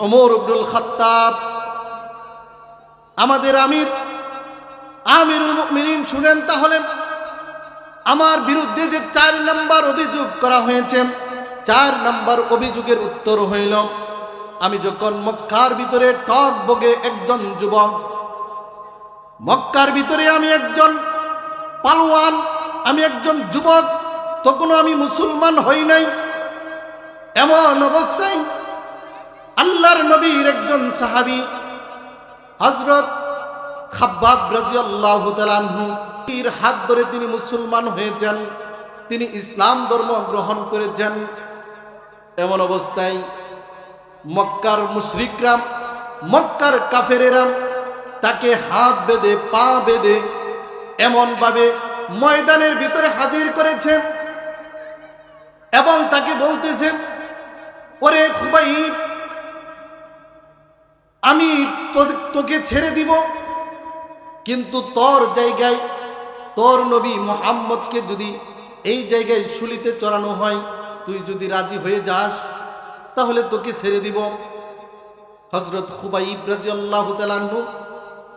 ওমর আব্দুল খাত্তাব, আমাদের আমির, আমিরুল মুমিনিন শুনেন তাহলে, আমার বিরুদ্ধে যে চার নাম্বার অভিযোগ করা হয়েছে, চার নাম্বার অভিযোগের উত্তর হইল, আমি যখন মক্কার ভিতরে টক বগে একজন যুবক, মক্কার ভিতরে আমি একজন পালোয়ান, আমি একজন যুবক, তখনও আমি মুসলমান হই নাই, এমন অবস্থায় আল্লাহর নবীর একজন সাহাবী হজরত খাব্বাব রাজিয়াল্লাহু তাআলাহু এর হাত ধরে তিনি মুসলমান হয়েছেন, তিনি ইসলাম ধর্ম গ্রহণ করেছেন। এমন অবস্থায় মক্কার মুশরিকরাম মক্কার কাফেরেরাম তাকে হাত বেঁধে, পা বেঁধে এমনভাবে ময়দানের ভিতরে হাজির করেছে এবং তাকে বলতেছে, ওরে খুবাইব আমি তোকে ছেড়ে দিব। কিন্তু তোর জায়গায়, তোর নবী মোহাম্মদকে যদি এই জায়গায় শুলিতে চড়ানো হয়, তুই যদি রাজি হয়ে যাস, তাহলে তোকে ছেড়ে দিব। হজরত খুবাইব রাজি আল্লাহ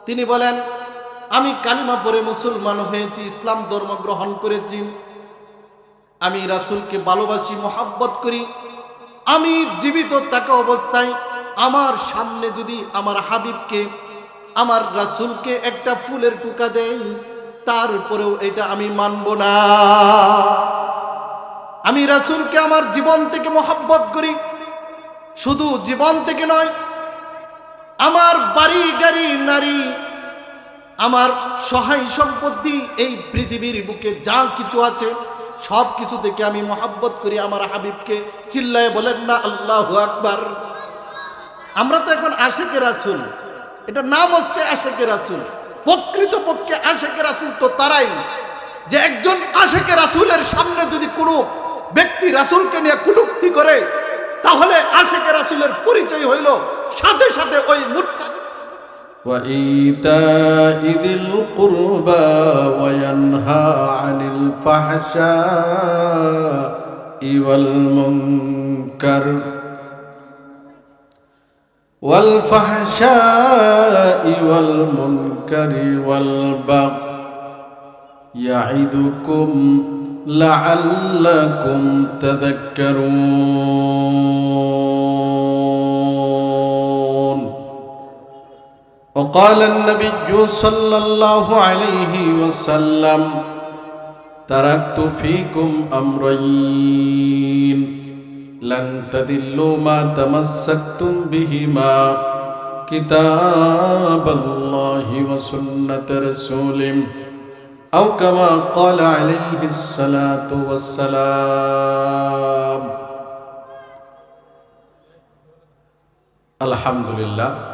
তিনি বলেন, আমি কালিমা পরে মুসলমান হয়েছি, ইসলাম ধর্ম গ্রহণ করেছি। আমি রাসূলকে ভালোবাসি, মোহাব্বত করি। আমি জীবিত থাকা অবস্থায় আমার সামনে যদি আমার হাবিবকে, আমার রাসূলকে একটা ফুলের টুকা দেয় তারপরেও এটা আমি মানব না। আমি রাসূলকে আমার জীবন থেকে মোহাব্বত করি। শুধু জীবন থেকে নয়, আমার বাড়ি, গাড়ি, নারী, আমার সহায় সম্পত্তি, এই পৃথিবীর বুকে যা কিছু আছে সব কিছু থেকে আমি মহাব্বত করি আমার হাবিবকে। চিল্লায় বলেন না, আল্লাহ আকবার। আমরা তো এখন আশেকে রাসুল এটা নাম হচ্ছে আশেকে রাসুল প্রকৃত পক্ষে আশেকে রাসুল তো তারাই যে একজন আশেকে রাসুলের সামনে যদি কোনো ব্যক্তি রাসুলকে নিয়ে কুটুক্তি করে তাহলে আশেকে রাসুলের পরিচয় হইল সাথে সাথে ওই মূর্তি وإيتاء ذي القربى وينهى عن الفحشاء والمنكر والفحشاء والمنكر والبغي يعدكم لعلكم تذكرون. وقال النبي صلى الله عليه وسلم تركت فيكم أمرين. لن تدلوا ما تمسكتم بهما كتاب الله وسنه رسوله او كما قال عليه الصلاه والسلام الحمد لله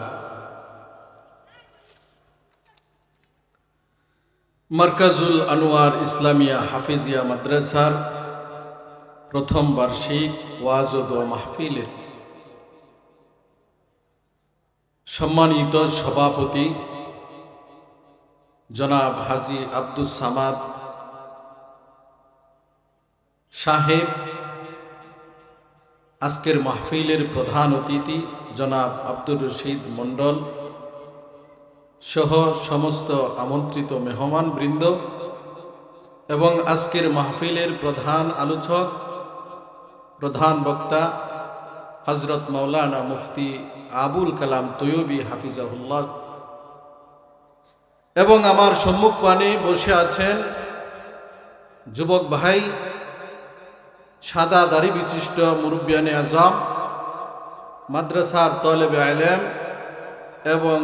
মার্কাজুল আনোয়ার ইসলামিয়া হাফিজিয়া মাদ্রাসার প্রথম বার্ষিক ওয়াজ ও মাহফিলের সম্মানিত সভাপতি জনাব হাজি আব্দুস সামাদ সাহেব, আজকের মাহফিলের প্রধান অতিথি জনাব আব্দুর রশিদ মণ্ডল সহ সমস্ত আমন্ত্রিত মেহমান বৃন্দ এবং আজকের মাহফিলের প্রধান আলোচক প্রধান বক্তা হজরত মৌলানা মুফতি আবুল কালাম তৈয়বী হাফিজাহুল্লাহ। এবং আমার সম্মুখ পানে বসে আছেন যুবক ভাই, সাদা দাড়ি বিশিষ্ট মুরব্বিয়ানে আজম, মাদ্রাসার তলেবে আলেম এবং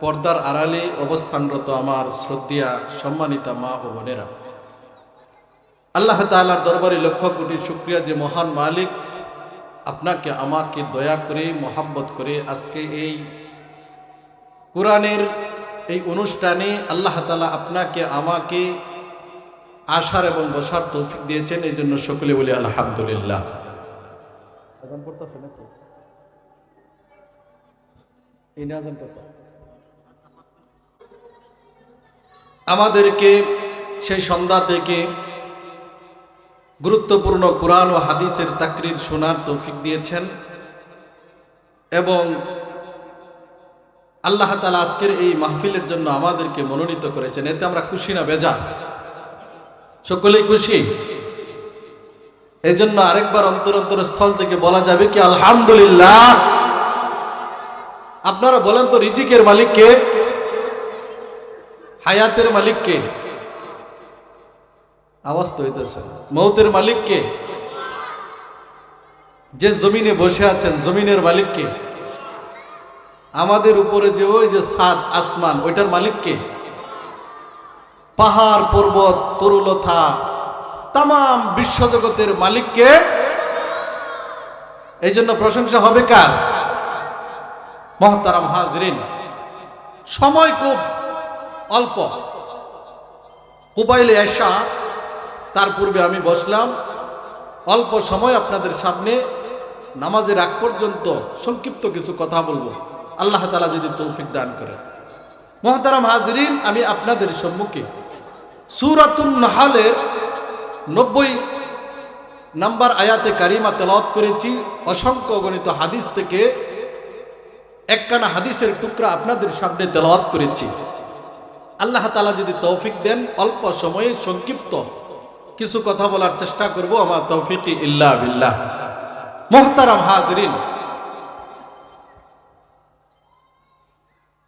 পর্দার আড়ালে অবস্থানরত আমার শ্রদ্ধিয়া সম্মানিতা মা ও বোনেরা। আল্লাহ তালার দরবারে লক্ষ কোটি শুক্রিয়া যে মহান মালিক আপনাকে আমাকে দয়া করে মোহাব্বত করে আজকে এই কোরআনের এই অনুষ্ঠানে আল্লাহ তালা আপনাকে আমাকে আসার এবং বসার তৌফিক দিয়েছেন। এই জন্য সকলে বলি আলহামদুলিল্লাহ। আমাদেরকে সেই সন্ধ্যা থেকে গুরুত্বপূর্ণ কোরআন ও হাদিসের তাকরির শোনার তৌফিক দিয়েছেন এবং আল্লাহ তালা আজকের এই মাহফিলের জন্য আমাদেরকে মনোনীত করেছেন। এতে আমরা খুশি না বেজা সকলেই খুশি? এই জন্য আরেকবার অন্তর অন্তর স্থল থেকে বলা যাবে কি, আলহামদুলিল্লাহ। আপনারা বলেন তো, রিজিকের মালিককে হায়াতের মালিক কে? আওয়াজ তো হইতেছে। মৌতের মালিক কে? যে জমিনে বসে আছেন, জমিনের মালিক কে? আমাদের উপরে যে ওই যে সাদ, আসমান, ওইটার মালিক কে? পাহাড়, পর্বত, তরুলতা তাম বিশ্বজগতের মালিককে এই জন্য প্রশংসা হবে কার? মহতারাম হাজরিন। সময় খুব অল্প। মোবাইলে আসা তার পূর্বে আমি বসলাম। অল্প সময় আপনাদের সামনে নামাজের আগ পর্যন্ত সংক্ষিপ্ত কিছু কথা বলব। আল্লাহ তালা যদি তৌফিক দান করে মহতারাম হাজরিন, আমি আপনাদের সম্মুখে সুরাতুন নাহালের নব্বই নাম্বার আয়াতে কারিমা তেলাওয়াত করেছি। অসংখ্য গণিত হাদিস থেকে একখানা হাদিসের টুকরা আপনাদের সামনে তেলাওয়াত করেছি। আল্লাহ তালা যদি তৌফিক দেন, অল্প সময়ে সংক্ষিপ্ত কিছু কথা বলার চেষ্টা করব। আমার তৌফিক ইল্লা বিল্লাহ। মোহতারাম হাজরিন।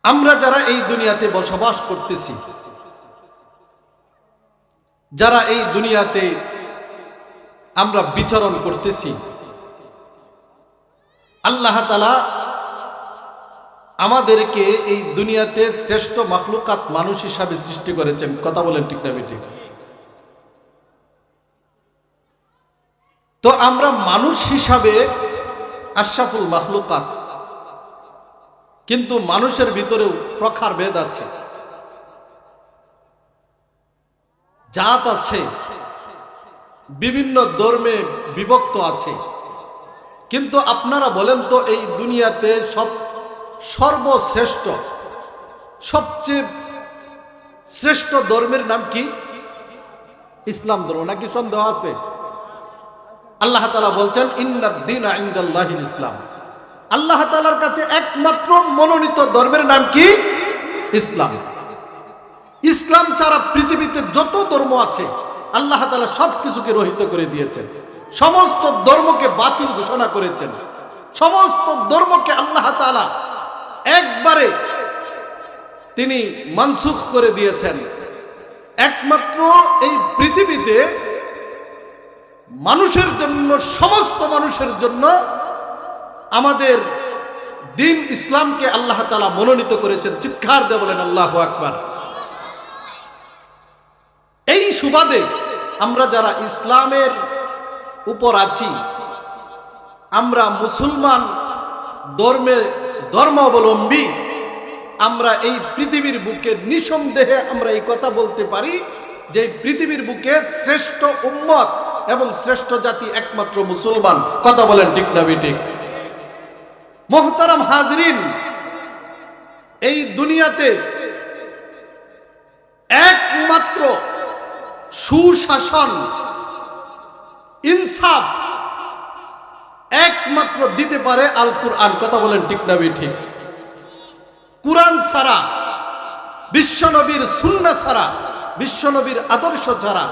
আমরা যারা এই দুনিয়াতে বসবাস করতেছি, যারা এই দুনিয়াতে আমরা বিচরণ করতেছি, আল্লাহ তালা আমাদেরকে এই দুনিয়াতে শ্রেষ্ঠ মাখলুকাত মানুষ হিসাবে সৃষ্টি করেছেন। কথা বলেন ঠিক না বেটি তো আমরা মানুষ হিসাবে আশরাফুল মাখলুকাত। কিন্তু মানুষের ভিতরেও প্রখার ভেদ আছে। জাত আছে। বিভিন্ন ধর্মে বিভক্ত আছে। কিন্তু আপনারা বলেন তো এই দুনিয়াতে সব সর্বশ্রেষ্ঠ, সবচেয়ে শ্রেষ্ঠ ধর্মের নাম কি? ইসলাম ধর্ম নাকি সন্দেহ আছে? আল্লাহ তালা বলছেন ইন্দিন ইসলাম। আল্লাহ তালার কাছে একমাত্র মনোনীত ধর্মের নাম কি? ইসলাম। ইসলাম ছাড়া পৃথিবীতে যত ধর্ম আছে, আল্লাহ তালা সব কিছুকে রহিত করে দিয়েছেন। সমস্ত ধর্মকে বাতিল ঘোষণা করেছেন। সমস্ত ধর্মকে আল্লাহ তালা একবারে তিনি মানসুখ করে দিয়েছেন। একমাত্র এই পৃথিবীতে মানুষের জন্য, সমস্ত মানুষের জন্য আমাদের দিন ইসলামকে আল্লাহ তালা মনোনীত করেছেন। চিৎকার দিয়ে বলেন, আল্লাহ আকবার। এই সুবাদে আমরা যারা ইসলামের উপর আছি, আমরা মুসলমান ধর্মে, ধর্মাবলম্বী, আমরা এই পৃথিবীর বুকে নিঃসন্দেহে আমরা এই কথা বলতে পারি যে পৃথিবীর বুকে শ্রেষ্ঠ উম্মত এবং শ্রেষ্ঠ জাতি একমাত্র মুসলমান। কথা বলেন ঠিক না ঠিক? মোহতারাম হাজরিন, এই দুনিয়াতে একমাত্র সুশাসন, ইনসাফ একমাত্র দিতে পারে আল কুরআন কথা বলেন ঠিক না ঠিক? কুরআন ছাড়া, বিশ্বনবীর সুন্না ছাড়া, বিশ্বনবীর আদর্শ ছাড়া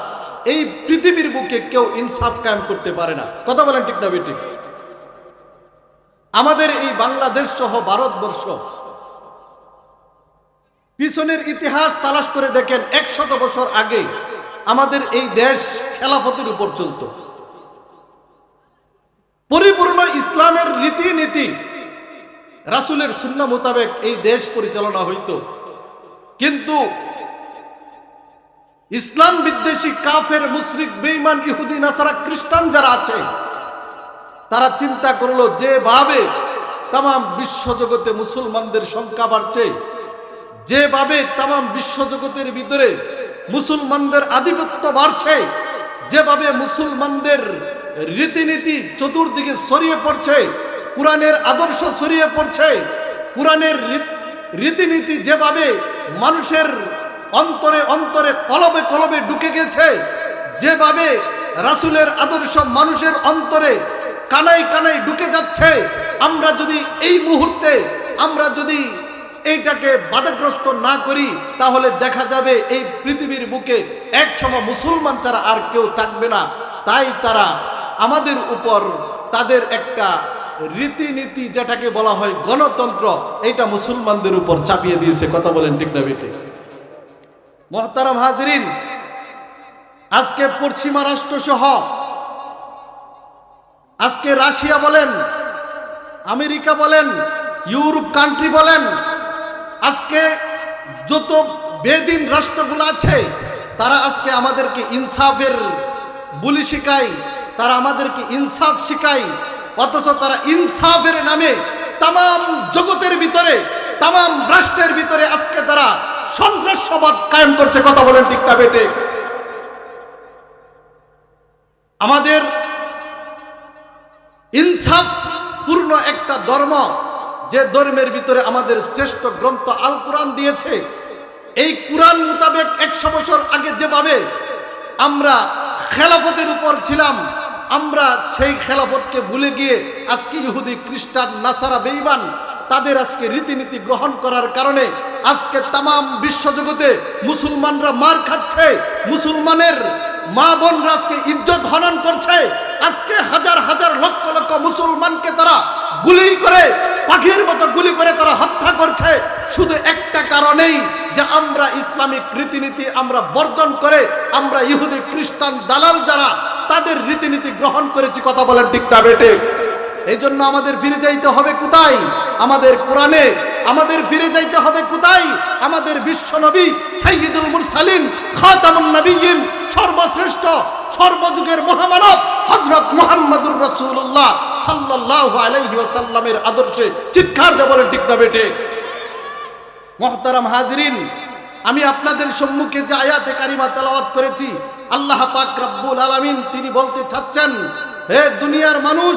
এই পৃথিবীর বুকে কেউ ইনসাফ কায়েম করতে পারে না। কথা বলেন ঠিক না ঠিক আমাদের এই বাংলাদেশ সহ ভারতবর্ষ পিছনের ইতিহাস তালাশ করে দেখেন একশত বছর আগে আমাদের এই দেশ খেলাফতের উপর চলত। পরিপূর্ণ ইসলামের রীতিনীতি রাসুলের সুন্না মোতাবেক এই দেশ পরিচালনা হইত। কিন্তু ইসলাম বিদ্বেষী কাফের, মুশরিক বেইমান ইহুদি, নাসারা, খ্রিস্টান যারা আছে, তারা চিন্তা করল যেভাবে তাম বিশ্বজগতে মুসলমানদের সংখ্যা বাড়ছে, যেভাবে তাম বিশ্বজগতের ভিতরে মুসলমানদের আধিপত্য বাড়ছে, যেভাবে মুসলমানদের রীতিনীতি চতুর্দিকে ছড়িয়ে পড়ছে, কোরআনের আদর্শ ছড়িয়ে পড়ছে, কোরআনের রীতিনীতি যেভাবে মানুষের অন্তরে অন্তরে কলবে কলবে ঢুকে গেছে। যেভাবে রাসুলের আদর্শ মানুষের অন্তরে কানাই কানাই ঢুকে যাচ্ছে, আমরা যদি এই মুহূর্তে, আমরা যদি এইটাকে বাধাগ্রস্ত না করি, তাহলে দেখা যাবে এই পৃথিবীর বুকে এক সময় মুসলমান ছাড়া আর কেউ থাকবে না। তাই তারা আমাদের উপর তাদের একটা রীতিনীতি যেটাকে বলা হয় গণতন্ত্র এটা মুসলমানদের উপর চাপিয়ে দিয়েছে। কথা বলেন ঠিক না, বেটে? মহতারাম হাজরিন, আজকে পশ্চিমা রাষ্ট্র সহ আজকে রাশিয়া বলেন, আমেরিকা বলেন, ইউরোপ কান্ট্রি বলেন, আজকে যত বেদিন রাষ্ট্রগুলো আছে, তারা আজকে আমাদেরকে ইনসাফের বুলি শিখায় তারা আমাদেরকে ইনসাফ শিখায় অথচ তারা ইনসাফের নামে তাম জগতের ভিতরে তাম রাষ্ট্রের ভিতরে আজকে তারা সন্ত্রাসবাদ কায়েম করছে, কথা বলেন না বেটে আমাদের ইনসাফ পূর্ণ একটা ধর্ম, যে ধর্মের ভিতরে আমাদের শ্রেষ্ঠ গ্রন্থ আল কোরআন দিয়েছে। এই কোরআন মোতাবেক একশো বছর আগে যেভাবে আমরা খেলাফতের উপর ছিলাম, আমরা সেই খেলাফতকে ভুলে গিয়ে আজকে ইহুদি, খ্রিস্টান, নাসারা বেইমান তাদের আজকে রীতিনীতি গ্রহণ করার কারণে আজকে তাম বিশ্বজগতে মুসলমানরা মার খাচ্ছে, মুসলমানের মা বোনরা আজকে ইজ্জত হনন করছে। আজকে হাজার হাজার লক্ষ লক্ষ মুসলমানকে তারা গুলি করে, পাখির মতো গুলি করে তারা হত্যা করছে। শুধু একটা কারণেই যে আমরা ইসলামিক রীতিনীতি আমরা বর্জন করে, আমরা ইহুদি, খ্রিস্টান, দালাল যারা, তাদের রীতিনীতি গ্রহণ করেছি, কথা বলেন ঠিক না বেটে এই জন্য আমাদের ফিরে যাইতে হবে কোথায়? আমাদের কোরআনে। আমাদের ফিরে যাইতে হবে কোথায়? আমাদের বিশ্ব নবী সাইয়্যিদুল মুরসালিন, খাতামুন সর্বশ্রেষ্ঠ, সর্বযুগের মহামানব হজরত মোহাম্মদুর রসুল্লাহ সাল্লাল্লাহু আলাইহি ওয়াসাল্লামের আদর্শে চিৎকার বলেন, ঠিক না বেটে মহতারাম হাজরিন, আমি আপনাদের সম্মুখে যে আয়াতে কারিমা তেলাওয়াত করেছি, আল্লাহ পাক রব্বুল আলামিন তিনি বলতে চাচ্ছেন, হে দুনিয়ার মানুষ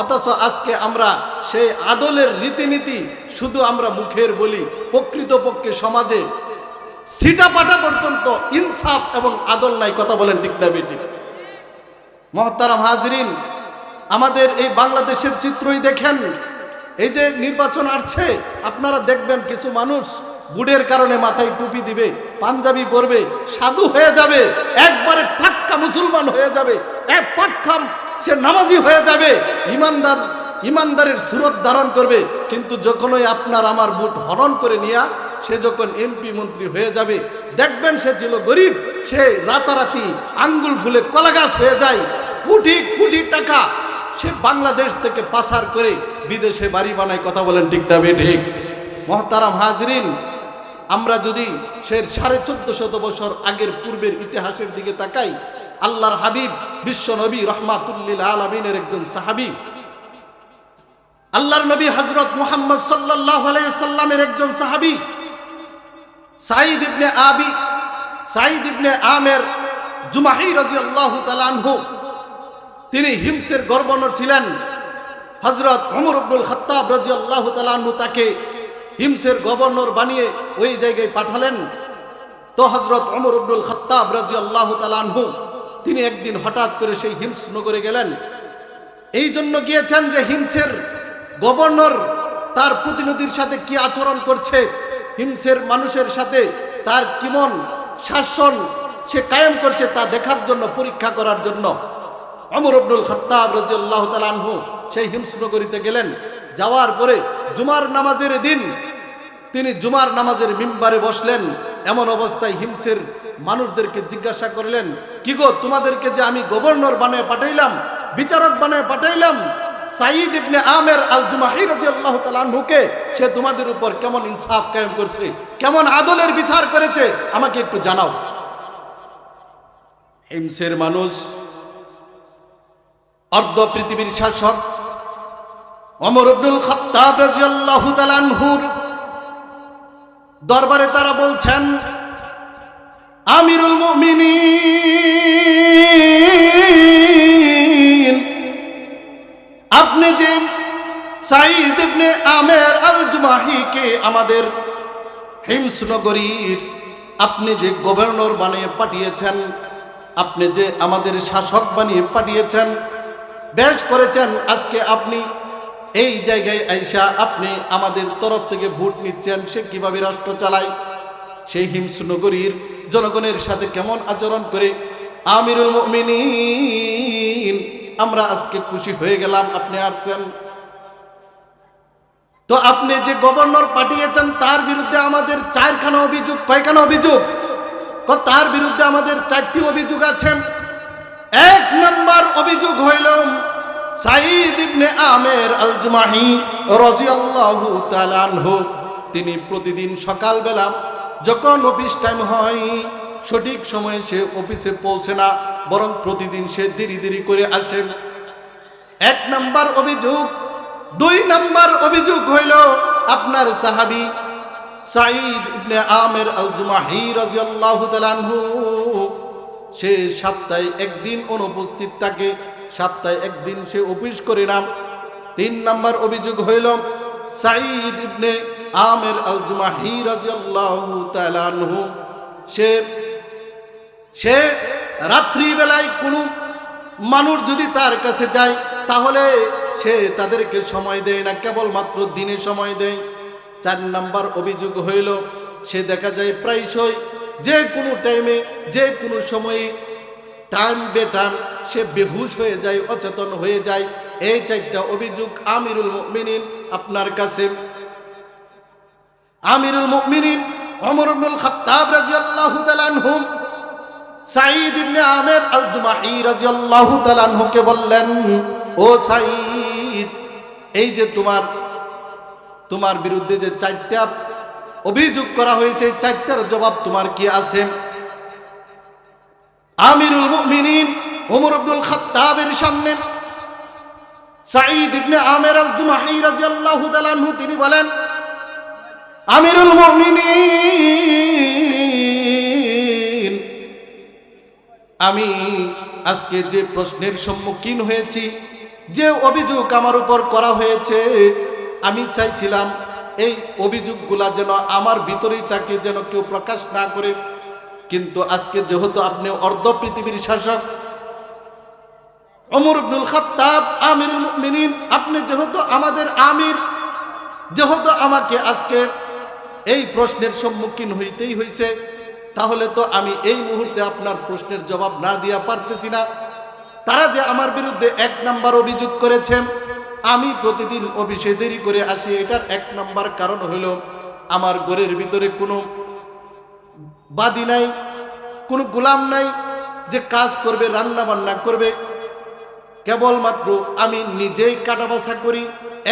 অথচ আজকে আমরা সেই আদলের রীতিনীতি শুধু আমরা মুখের বলি, প্রকৃতপক্ষে সমাজে সিটা পাটা পর্যন্ত ইনসাফ এবং আদল নাই, কথা বলেন ঠিক না বেটি মহতারাম হাজরিন, আমাদের এই বাংলাদেশের চিত্রই দেখেন, এই যে নির্বাচন আসছে, আপনারা দেখবেন কিছু মানুষ বুড়ের কারণে মাথায় টুপি দিবে, পাঞ্জাবি পরবে, সাধু হয়ে যাবে, একবারে ঠাক্কা মুসলমান হয়ে যাবে, এক পাক্কাম সে নামাজি হয়ে যাবে, ইমানদার, ইমানদারের সুরত ধারণ করবে। কিন্তু যখনই আপনার আমার বুট হরণ করে নিয়া সে যখন এমপি মন্ত্রী হয়ে যাবে, দেখবেন সে ছিল গরিব, সে রাতারাতি আঙ্গুল ফুলে কলাগাছ হয়ে যায়, কোটি কোটি টাকা সে বাংলাদেশ থেকে পাসার করে বিদেশে বাড়ি বানায় কথা বলেন ঠিক না ঠিক মহতারাম হাজরিন, আমরা যদি সে সাড়ে চোদ্দ শত বছর আগের পূর্বের ইতিহাসের দিকে তাকাই আল্লাহর হাবিব বিশ্ব নবী রহমাতুল্লিল আলমিনের একজন সাহাবি। আল্লাহর নবী হজরত মোহাম্মদ সাল্লাহ সাল্লামের একজন সাহাবি। সাইদ ইবনে আবি সাইদ ইবনে আমের জুমাহি রাজি আল্লাহ তালানহু তিনি হিমসের গভর্নর ছিলেন। হজরত অমর আব্দুল খত্তাব রাজি আল্লাহ তালানহু তাকে হিমসের গভর্নর বানিয়ে ওই জায়গায় পাঠালেন। তো হজরত অমর আব্দুল খত্তাব রাজি আল্লাহ তালানহু তিনি একদিন হঠাৎ করে সেই হিমস নগরে গেলেন। এই জন্য গিয়েছেন যে হিমসের গভর্নর তার প্রতিনিধির সাথে কি আচরণ করছে হিমসের মানুষের সাথে তার কেমন শাসন সে কায়েম করছে তা দেখার জন্য, পরীক্ষা করার জন্য। অমর আব্দুল খত্তাব রাজিয়াল্লাহ তালানহু সেই হিমসনগরীতে গেলেন। যাওয়ার পরে জুমার নামাজের দিন তিনি জুমার নামাজের মিম্বারে বসলেন, এমন অবস্থায় হিমসের মানুষদেরকে জিজ্ঞাসা করলেন, কি গো, তোমাদেরকে যে আমি গভর্নর বানিয়ে পাঠাইলাম, বিচারক বানিয়ে পাঠাইলাম সাইদ ইবনে আমের আল জুমাহি রাদিয়াল্লাহু তাআলা আনহুকে, সে তোমাদের উপর কেমন ইনসাফ কায়েম করছে, কেমন আদলের বিচার করেছে, আমাকে একটু জানাও। হিমসের মানুষ, অর্ধ পৃথিবীর শাসক অমর আব্দুল খত্তাব রাজিয়াল্লাহু তাআলা আনহুর দরবারে তারা বলছেন, আমিরুল আপনি যে সাঈদ ইবনে আমের আল জুমাহিকে আমাদের হিমসনগরীর আপনি যে গভর্নর বানিয়ে পাঠিয়েছেন, আপনি যে আমাদের শাসক বানিয়ে পাঠিয়েছেন, বেশ করেছেন, আজকে আপনি এই জায়গায় আইসা আপনি আমাদের তরফ থেকে ভোট নিচ্ছেন, সে কীভাবে রাষ্ট্র চালায়? সেই হিমসনগরীর জনগণের সাথে কেমন আচরণ করে? আমিরুল মুমিনিন, আমরা আজকে খুশি হয়ে গেলাম, আপনি আসছেন। তো আপনি যে গভর্নর পাঠিয়েছেন, তার বিরুদ্ধে আমাদের চারখানা অভিযোগ, কয়খানা অভিযোগ? তার বিরুদ্ধে আমাদের চারটি অভিযোগ আছে। এক নম্বর অভিযোগ হইল সাইদ ইবনে আমের আল জুমাহি রাদিয়াল্লাহু তাআলা আনহু, তিনি প্রতিদিন সকালবেলা যখন অফিস টাইম হয়, সঠিক সময়ে সে অফিসে পৌঁছে না, বরং প্রতিদিন সে দেরি দেরি করে আসেন এক নাম্বার অভিযোগ, দুই নাম্বার অভিযোগ হইল আপনার সাহাবি সাঈদ ইবনে আমের আল জুমাহি রাদিয়াল্লাহু তাআলা আনহু, সে সপ্তাহে একদিন অনুপস্থিত থাকে। সপ্তাহে একদিন সে অফিস করে না তিন নাম্বার অভিযোগ হইল, সাঈদ ইবনে আমের আল জুমাহি রাদিয়াল্লাহু তাআলা আনহু, সে সে রাত্রিবেলায় কোনো মানুষ যদি তার কাছে যায়, তাহলে সে তাদেরকে সময় দেয় না, কেবলমাত্র দিনে সময় দেয়। চার নাম্বার অভিযোগ হইল, সে দেখা যায় প্রায়শই যে কোনো টাইমে যে কোনো সময়ে টাইম বেটাম সে বেহুশ হয়ে যায়, অচেতন হয়ে যায়। এই চারটা অভিযোগ আমিরুল মুমিনিন আপনার কাছে। আমিরুল মুমিনিন, ওমর ইবনুল খাত্তাব রাদিয়াল্লাহু তাআলা আনহুম সাঈদ ইবনে আমের আল জুমাহি রাদিয়াল্লাহু তাআলা আনহুকে বললেন, ও সাঈদ, এই যে তোমার তোমার বিরুদ্ধে যে চারটা অভিযোগ করা হয়েছে চারটার জবাব তোমার কি আছে? আমিরুল মুমিনিন, ওমর ইবনুল খাত্তাবের সামনে সাঈদ ইবনে আমের আল জুমাহি রাদিয়াল্লাহু তাআলা আনহু, তিনি বলেন, আমিরুল মুমিনিন, আমি আজকে যে প্রশ্নের সম্মুখীন হয়েছি, যে অভিযোগ আমার উপর করা হয়েছে, আমি চাইছিলাম এই অভিযোগগুলা যেন আমার ভিতরেই থাকে যেন কেউ প্রকাশ না করে কিন্তু আজকে যেহেতু আপনি অর্ধ পৃথিবীর শাসক অমর ইবনুল খাত্তাব, আমিরুল মুমিনিন, আপনি যেহেতু আমাদের আমির, যেহেতু আমাকে আজকে এই প্রশ্নের সম্মুখীন হইতেই হইছে, তাহলে তো আমি এই মুহূর্তে আপনার প্রশ্নের জবাব না দিয়া পারতেছি না। তারা যে আমার বিরুদ্ধে এক নাম্বার অভিযোগ করেছেন, আমি প্রতিদিন অফিসে দেরি করে আসি, এটার এক নাম্বার কারণ হলো আমার ঘরের ভিতরে কোনো বাদি নাই, কোনো গোলাম নাই যে কাজ করবে, রান্না বান্না করবে। কেবলমাত্র আমি নিজেই কাটাবাসা করি,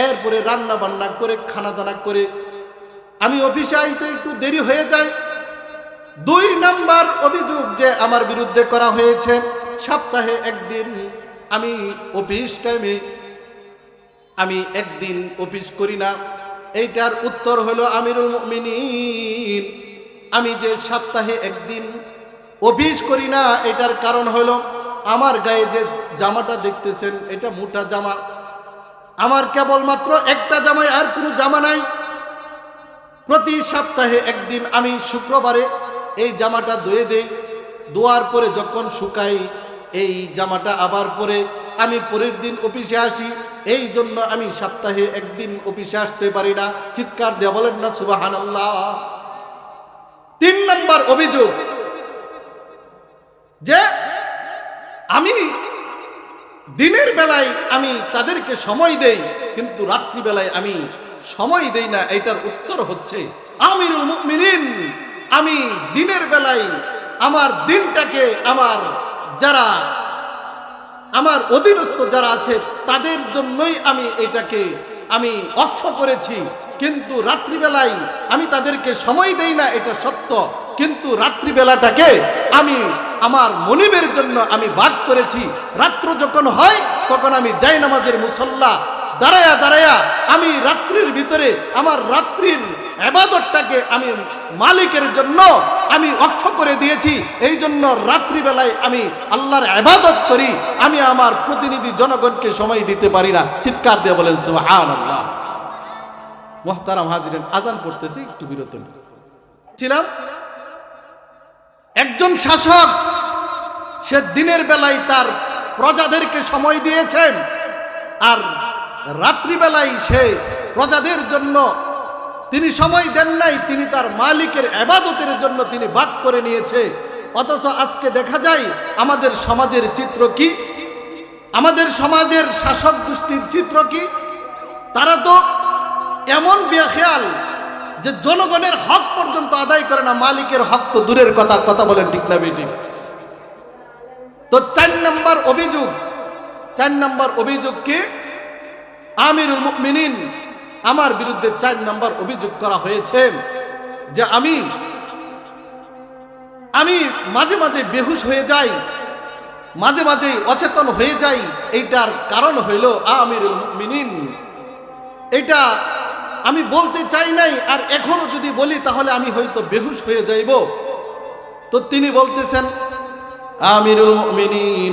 এরপরে রান্না বান্না করে খানা দানা করে। আমি অফিসে আইতে একটু দেরি হয়ে যায়। দুই নাম্বার অভিযোগ যে আমার বিরুদ্ধে করা হয়েছে, সপ্তাহে একদিন আমি অফিস টাইমে আমি একদিন অফিস করি না। এইটার উত্তর হলো আমিরুল মুমিনিন। আমি যে সপ্তাহে একদিন অফিস করি না, এটার কারণ হলো আমার গায়ে যে জামাটা দেখতেছেন, এটা মোটা জামা। আমার কেবলমাত্র একটা জামায় আর কোনো জামা নাই। প্রতি সপ্তাহে একদিন আমি শুক্রবারে এই জামাটা ধুয়ে দেই। ধোয়ার পরে যখন শুকাই, এই জামাটা আবার পরে আমি পরের দিন অফিসে আসি। এই জন্য আমি সপ্তাহে একদিন অফিসে আসতে পারি না। চিৎকার দেওয়া বলেন না সুবাহান তিন নম্বর অভিযোগ যে আমি দিনের বেলায় আমি তাদেরকে সময় দেই, কিন্তু রাত্রিবেলায় আমি সময় দেই না এটার উত্তর হচ্ছে আমিরুল মুমিনিন। আমি দিনের বেলায় আমার দিনটাকে আমার যারা, আমার অধীনস্থ যারা আছে, তাদের জন্যই আমি এটাকে, আমি অক্ষ করেছি। কিন্তু রাত্রিবেলায় আমি তাদেরকে সময় দেই না, এটা সত্য। কিন্তু রাত্রিবেলাটাকে আমি, আমার মনিবের জন্য আমি বাদ করেছি। রাত্র যখন হয়, তখন আমি যাই নামাজের মুসল্লা। দাঁড়ায়া দাঁড়ায়া আমি রাত্রির ভিতরে, আমার রাত্রির আবাদতটাকে আমি মালিকের জন্য আমি অক্ষ করে দিয়েছি। এই জন্য রাত্রিবেলায় আমি আল্লাহর আবাদত করি। আমি আমার প্রতিনিধি জনগণকে সময় দিতে পারি না। চিৎকার দিয়ে বলেন সুহান আল্লাহ মোহতারাম হাজিরেন, আজান পড়তেছি, একটু বিরত নিই। ছিলাম। একজন শাসক, সে দিনের বেলায় তার প্রজাদেরকে সময় দিয়েছেন আর রাত্রিবেলায় সে প্রজাদের জন্য তিনি সময় দেন নাই, তিনি তার মালিকের আবাদতের জন্য তিনি বাক করে নিয়েছে। অথচ আজকে দেখা যায়, আমাদের সমাজের চিত্র কি? আমাদের সমাজের শাসক গোষ্ঠীর চিত্র কি? তারা তো এমন বেখেয়াল যে জনগণের হক পর্যন্ত আদায় করে না, মালিকের হক তো দূরের কথা কথা বলেন ঠিক না বেটি তো চার নম্বর অভিযোগ, চার নম্বর অভিযোগ কি? আমিরুল মুমিনিন, আমার বিরুদ্ধে চার নম্বর অভিযোগ করা হয়েছে যে আমি আমি মাঝে মাঝে বেহুশ হয়ে যাই, মাঝে মাঝে অচেতন হয়ে যাই, এইটার কারণ হইল আমিরুল মুমিনিন। এটা আমি বলতে চাই নাই, আর এখনও যদি বলি, তাহলে আমি হয়তো বেহুশ হয়ে যাইব। তো তিনি বলতেছেন, আমিরুল মুমিনিন,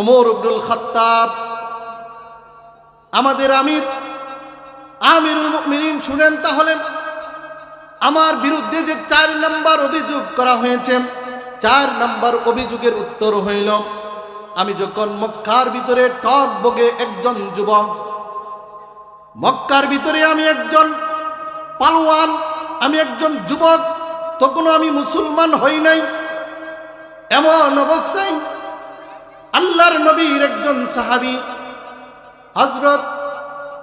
ওমর আব্দুল খাত্তাব, আমাদের আমির, আমিরুল মুমিনিন শুনেন তাহলে, আমার বিরুদ্ধে যে চার নাম্বার অভিযোগ করা হয়েছে, চার নাম্বার অভিযোগের উত্তর হইল, আমি যখন মক্কার ভিতরে টক বগে একজন যুবক মক্কার ভিতরে আমি একজন পালোয়ান, আমি একজন যুবক, তখনও আমি মুসলমান হই নাই। এমন অবস্থায় আল্লাহর নবীর একজন সাহাবী হজরত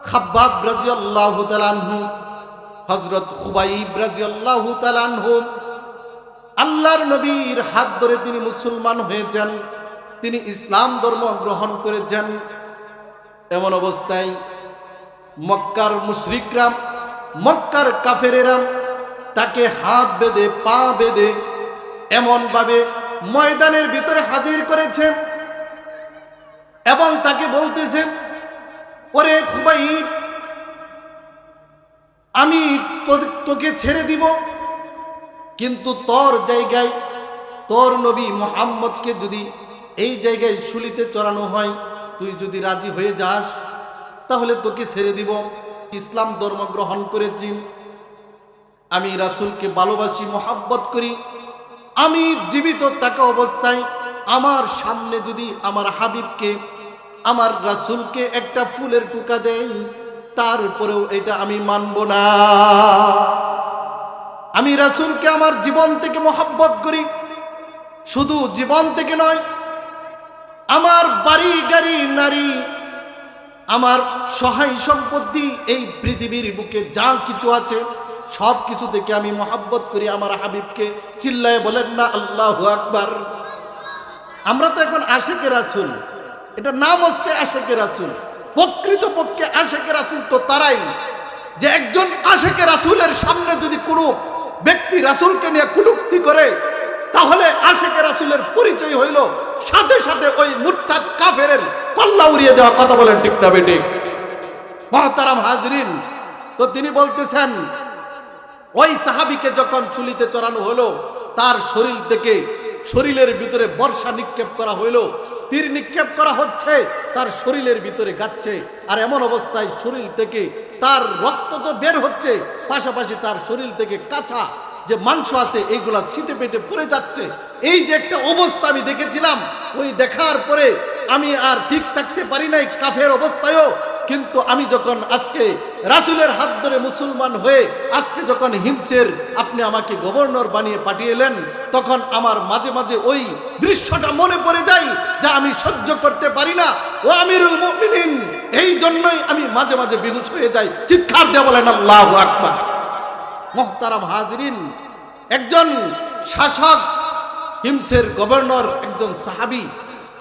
খাব্বাব রাজিয়াল্লাহু তাআলাহু হজরত খুবাইব রাজিয়াল্লাহু তাআলাহু আল্লাহর নবীর হাত ধরে তিনি মুসলমান হয়েছেন, তিনি ইসলাম ধর্ম গ্রহণ করেছেন। এমন অবস্থায় মক্কার মুশরিকরাম, মক্কার কাফেরেরাম তাকে হাত বেঁধে, পা বেঁধে এমনভাবে ময়দানের ভিতরে হাজির করেছে এবং তাকে বলতেছে, ওরে খুবাই আমি তোকে ছেড়ে দিব, কিন্তু তোর জায়গায়, তোর নবী মোহাম্মদকে যদি এই জায়গায় শুলিতে চড়ানো হয়, তুই যদি রাজি হয়ে যাস তাহলে তোকে ছেড়ে দিব। ইসলাম ধর্ম গ্রহণ করেছি। আমি রাসূলকে ভালোবাসি, মোহাব্বত করি। আমি জীবিত থাকা অবস্থায় আমার সামনে যদি আমার হাবিবকে, আমার রাসূলকে একটা ফুলের টুকা দেয় তারপরেও এটা আমি মানব না। আমি রাসূলকে আমার জীবন থেকে মোহাব্বত করি। শুধু জীবন থেকে নয়, আমার বাড়ি, গাড়ি, নারী আমার সহায় সম্পত্তি এই পৃথিবীর বুকে যা কিছু আছে, সব কিছু থেকে আমি মহাব্বত করি আমার হাবিবকে। চিল্লায় বলেন না, আল্লাহ আকবার। আমরা তো এখন আশেকে রাসুল। এটা নাম হচ্ছে আশেকে রাসুল। প্রকৃত পক্ষে আশেকে রাসুল তো তারাই। যে একজন আশেকে রাসুলের সামনে যদি কোনো ব্যক্তি রাসুলকে নিয়ে কুটুক্তি করে, তাহলে আশেকে রাসুলের পরিচয় হইল সাথে সাথে ওই মুরতাদ কাফেরের কল্লা উড়িয়ে দেওয়া কথা বলেন ঠিক না বেঠিক? মহতারাম হাজরিন, তো তিনি বলতেছেন, ওই সাহাবিকে যখন চুলিতে চড়ানো হলো, তার শরীর থেকে শরীরের ভিতরে বর্ষা নিক্ষেপ করা হইল, তীর নিক্ষেপ করা হচ্ছে, তার শরীরের ভিতরে গাচ্ছে, আর এমন অবস্থায় শরীর থেকে তার রক্ত তো বের হচ্ছে, পাশাপাশি তার শরীর থেকে কাঁচা যে মাংস আছে, এইগুলা ছিটে পেটে পড়ে যাচ্ছে। এই যে একটা অবস্থা আমি দেখেছিলাম, ওই দেখার পরে আমি আর ঠিক থাকতে পারি নাই কাফের অবস্থায়ও। কিন্তু আমি যখন আজকে রাসুলের হাত ধরে মুসলমান হয়ে আজকে যখন হিমসের আপনি আমাকে গভর্নর বানিয়ে পাঠিয়েলেন, তখন আমার মাঝে মাঝে ওই দৃশ্যটা মনে পড়ে যায় যা আমি সহ্য করতে পারি না। ও আমিরুল মুমিনিন, এই জন্যই আমি মাঝে মাঝে বেহুশ হয়ে যাই। চিৎকার দিয়ে বলেন, আল্লাহু আকবার। মোহতারাম হাজরিন একজন শাসক হিমসের গভর্নর একজন সাহাবি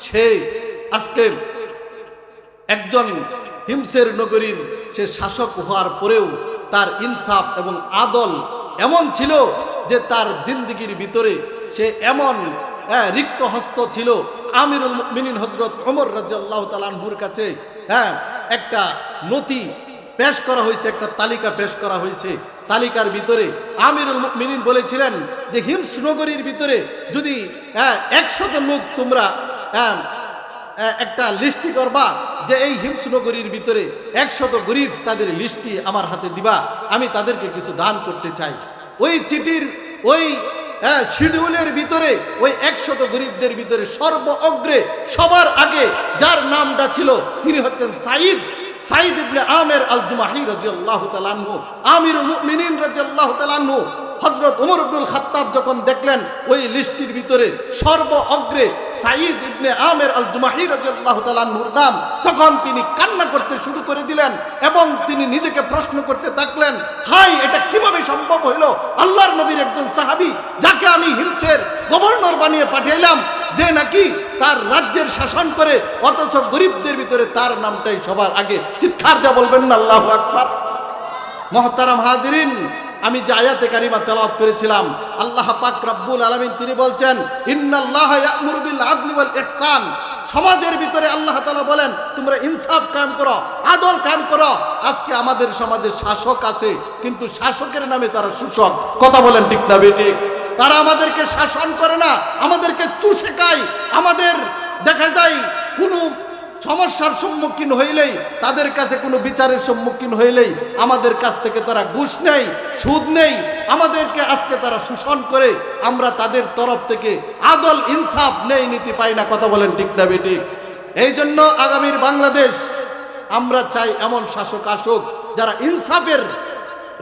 সে আজকে একজন হিমসের নগরীর সে শাসক হওয়ার পরেও তার ইনসাফ এবং আদল এমন ছিল যে তার জিন্দিগির ভিতরে সে এমন হ্যাঁ, রিক্ত হস্ত ছিল। আমিরুল মিনিন হজরত ওমর রাজিয়াল্লাহ তালানহুর কাছে হ্যাঁ একটা নথি পেশ করা হয়েছে একটা তালিকা পেশ করা হয়েছে। তালিকার ভিতরে আমিরুল মিনিন বলেছিলেন যে হিমস নগরীর ভিতরে যদি একশত লোক তোমরা একটা লিস্টি করবা যে এই হিমসনগরীর ভিতরে একশত গরিব তাদের লিস্টি আমার হাতে দিবা আমি তাদেরকে কিছু দান করতে চাই। ওই চিঠির ওই আহ, শিডিউলের ভিতরে ওই একশত গরিবদের ভিতরে সর্ব অগ্রে সবার আগে যার নামটা ছিল তিনি হচ্ছেন সাইদ সাইদ ইবনে আমের আল জুমাহি রাজিয়াল্লাহু তাআলা আনহু আমিরুল মুমিনিন রাজিয়াল্লাহু তাআলা আনহু হযরত ওমর ইবনুল খাত্তাব যখন দেখলেন, ওই লিস্টির ভিতরে সর্ব অগ্রে সাইদ ইবনে আমের আল জুমাহি রাদিয়াল্লাহু তাআলা আনহুর নাম, তখন তিনি কান্না করতে শুরু করে দিলেন এবং তিনি নিজেকে প্রশ্ন করতে থাকলেন, হাই, এটা কীভাবে সম্ভব হইল আল্লাহর নবীর একজন সাহাবী যাকে আমি হিমসের গভর্নর বানিয়ে পাঠাইলাম, যে নাকি তার রাজ্যের শাসন করে, অথচ গরিবদের ভিতরে তার নামটাই সবার আগে। চিৎকার দেয়া বলবেন না, আল্লাহ আকবার। মহতারাম হাজিরিন আমি যে আয়াতে কারিমা তেলাওয়াত করেছিলাম, আল্লাহ পাক রব্বুল আলামিন তিনি বলছেন, ইন্নাল্লাহ ইয়া'মুরু বিল আদলি ওয়াল ইহসান। সমাজের ভিতরে আল্লাহ তাআলা বলেন, তোমরা ইনসাফ কায়েম করো, আদল কায়েম করো। আজকে আমাদের সমাজে শাসক আছে, কিন্তু শাসকের নামে তারা শোষক। কথা বলেন ঠিক না বেঠিক তারা আমাদেরকে শাসন করে না, আমাদেরকে চুষে খায়। আমাদের দেখা যায়, কোনো সমস্যার সম্মুখীন হইলেই, তাদের কাছে কোনো বিচারের সম্মুখীন হইলেই, আমাদের কাছ থেকে তারা ঘুষ নেই সুদ নেই আমাদেরকে আজকে তারা শোষণ করে, আমরা তাদের তরফ থেকে আদল ইনসাফ নেই, নীতি পাই না, কথা বলেন ঠিক না বেটি। এই জন্য আগামীর বাংলাদেশ, আমরা চাই এমন শাসক আসুক, যারা ইনসাফের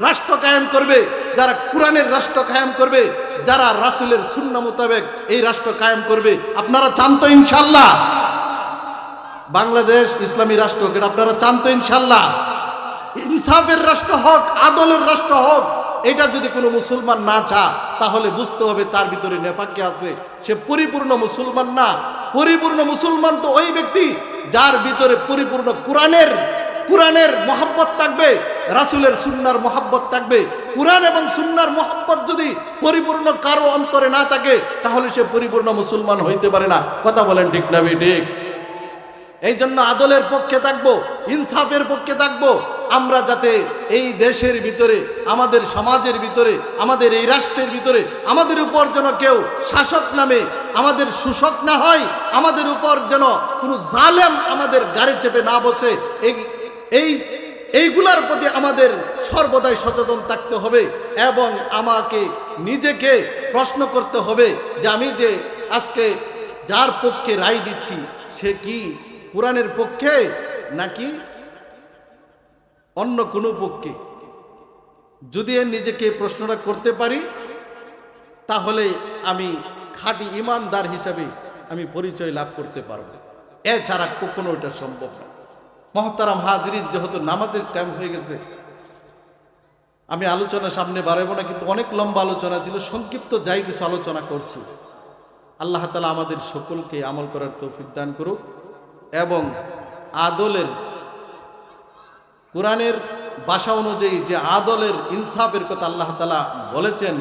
রাষ্ট্র কায়েম করবে, যারা কোরআনের রাষ্ট্র কায়েম করবে, যারা রাসুলের শূন্য মোতাবেক এই রাষ্ট্র কায়েম করবে। আপনারা চান তো ইনশাল্লাহ বাংলাদেশ ইসলামী রাষ্ট্র এটা আপনারা চান তো ইনশাল্লাহ। ইনসাফের রাষ্ট্র হোক, আদলের রাষ্ট্র হোক, এটা যদি কোনো মুসলমান না চা তাহলে বুঝতে হবে তার ভিতরে নেফাকে আছে। সে পরিপূর্ণ মুসলমান না। পরিপূর্ণ মুসলমান তো ওই ব্যক্তি যার ভিতরে পরিপূর্ণ কোরআনের কোরআনের মহাব্বত থাকবে, রাসুলের সুন্নার মহাব্বত থাকবে। কোরআন এবং সুন্নার মহাব্বত যদি পরিপূর্ণ কারও অন্তরে না থাকে, তাহলে সে পরিপূর্ণ মুসলমান হইতে পারে না। কথা বলেন ঠিক না ঠিক? এই জন্য আদলের পক্ষে থাকব, ইনসাফের পক্ষে থাকব। আমরা যাতে এই দেশের ভিতরে, আমাদের সমাজের ভিতরে, আমাদের এই রাষ্ট্রের ভিতরে, আমাদের উপর যেন কেউ শাসক নামে, আমাদের শোষক না হয়, আমাদের উপর যেন কোনো জালেম আমাদের গাড়ি চেপে না বসে, এই এই, এইগুলার প্রতি আমাদের সর্বদাই সচেতন থাকতে হবে এবং আমাকে নিজেকে প্রশ্ন করতে হবে যে আমি যে আজকে যার পক্ষে রায় দিচ্ছি, সে কি? কোরআনের পক্ষে নাকি অন্য কোনো পক্ষে? যদি নিজেকে প্রশ্নটা করতে পারি, তাহলে আমি খাঁটি ইমানদার হিসাবে আমি পরিচয় লাভ করতে পারব। এছাড়া কখনো এটা সম্ভব না। মহতারাম হাজরিন যেহেতু নামাজের টাইম হয়ে গেছে, আমি আলোচনা সামনে বাড়াবো না, কিন্তু অনেক লম্বা আলোচনা ছিল, সংক্ষিপ্ত যাই কিছু আলোচনা করছি। আল্লাহ তালা আমাদের সকলকে আমল করার তৌফিক দান করুক। এবং আদলের কোরআনের ভাষা অনুযায়ী যে আদলের ইনসাফের কথা আল্লাহ তালা বলেছেন,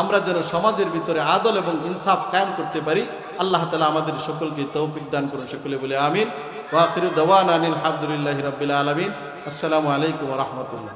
আমরা যেন সমাজের ভিতরে আদল এবং ইনসাফ কায়েম করতে পারি, আল্লাহ তালা আমাদের সকলকে তৌফিক দান করুন সকলে বলে আমিন। ওয়াখির দওয়ান আনিল হাবদুলিল্লাহ রবিল আলমিন। আসসালামু আলাইকুম রহমতুল্লাহ।